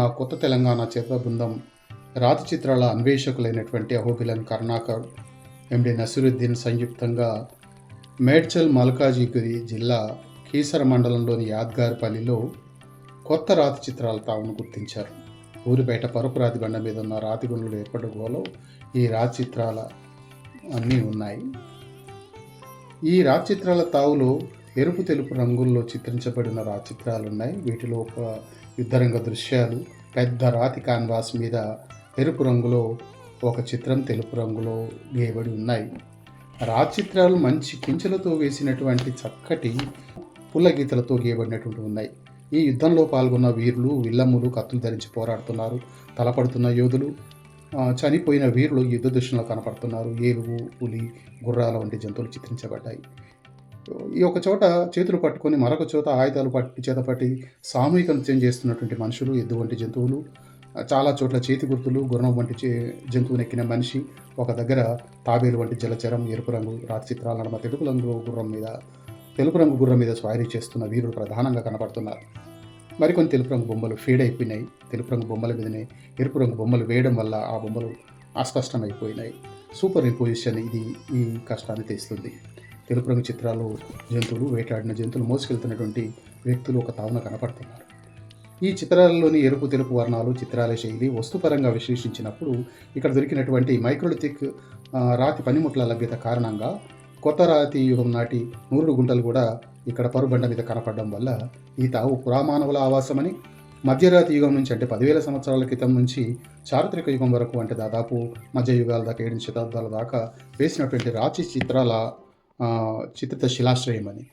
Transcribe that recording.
ఆ కొత్త తెలంగాణ చిత్ర బృందం రాతి చిత్రాల అన్వేషకులైనటువంటి అహోబిలన్ కరుణాకర్ ఎండి నసీరుద్దీన్ సంయుక్తంగా మేడ్చల్ మల్కాజిగిరి జిల్లా కీసర మండలంలోని యాద్గారిపల్లిలో కొత్త రాతి చిత్రాల తావును గుర్తించారు. ఊరి బయట పరుపు రాతి బండ మీద ఉన్న రాతి గుండలు ఏర్పడుకోలో ఈ రాతి చిత్రాల అన్నీ ఉన్నాయి. ఈ రాతి చిత్రాల తావులో ఎరుపు తెలుపు రంగుల్లో చిత్రించబడిన రా చిత్రాలు ఉన్నాయి వీటిలో ఒక యుద్ధరంగ దృశ్యాలు పెద్ద రాతి కాన్వాస్ మీద ఎరుపు రంగులో ఒక చిత్రం తెలుపు రంగులో గీయబడి ఉన్నాయి. రా చిత్రాలు మంచి కించెలతో వేసినటువంటి చక్కటి పుల్ల గీతలతో గీయబడినటువంటి ఉన్నాయి. ఈ యుద్ధంలో పాల్గొన్న వీరులు విల్లమ్ములు కత్తులు ధరించి పోరాడుతున్నారు. తలపడుతున్న యోధులు చనిపోయిన వీరులు యుద్ధ దృశ్యంలో కనపడుతున్నారు. ఏలుగు పులి గుర్రాల వంటి జంతువులు చిత్రించబడ్డాయి. ఈ ఒక చోట చేతులు పట్టుకొని మరొక చోట ఆయుధాలు పట్టి చేత పట్టి సామూహిక నృత్యం చేస్తున్నటువంటి మనుషులు ఎద్దు వంటి జంతువులు చాలా చోట్ల చేతి గుర్తులు గుర్రం వంటి చే జంతువుని ఎక్కిన మనిషి ఒక దగ్గర తాబేలు వంటి జలచరం ఎరుపు రంగు రాతి చిత్రాల నడమ తెలుపు రంగు గుర్రం మీద తెలుపు రంగు గుర్రం మీద స్వారీ చేస్తున్న వీరులు ప్రధానంగా కనపడుతున్నారు. మరికొన్ని తెలుపు రంగు బొమ్మలు ఫీడ్ అయిపోయినాయి. తెలుపు రంగు బొమ్మల మీదనే ఎరుపు రంగు బొమ్మలు వేయడం వల్ల ఆ బొమ్మలు అస్పష్టమైపోయినాయి. సూపర్ ఇంపోజిషన్ ఇది ఈ కష్టాన్ని తెస్తుంది. తెలుపు రంగు చిత్రాలు జంతువులు వేటాడిన జంతువులు మోసుకెళ్తున్నటువంటి వ్యక్తులు ఒక తావున కనపడుతున్నారు. ఈ చిత్రాలలోని ఎరుపు తెలుపు వర్ణాలు చిత్రాల శైలి వస్తుపరంగా విశ్లేషించినప్పుడు ఇక్కడ దొరికినటువంటి మైక్రోలిథిక్ రాతి పనిముట్ల లభ్యత కారణంగా కొత్త రాతి యుగం నాటి నూరుడు గుంటలు కూడా ఇక్కడ పరుబండ మీద కనపడడం వల్ల ఈ తావు పురామానవుల ఆవాసమని మధ్యరాతి యుగం నుంచి అంటే పదివేల సంవత్సరాల క్రితం నుంచి చారిత్రక యుగం వరకు అంటే దాదాపు మధ్యయుగాల దాకా ఏడు శతాబ్దాల దాకా వేసినటువంటి రాతి చిత్రాల చిత్రిత శిలాశ్రయం అని.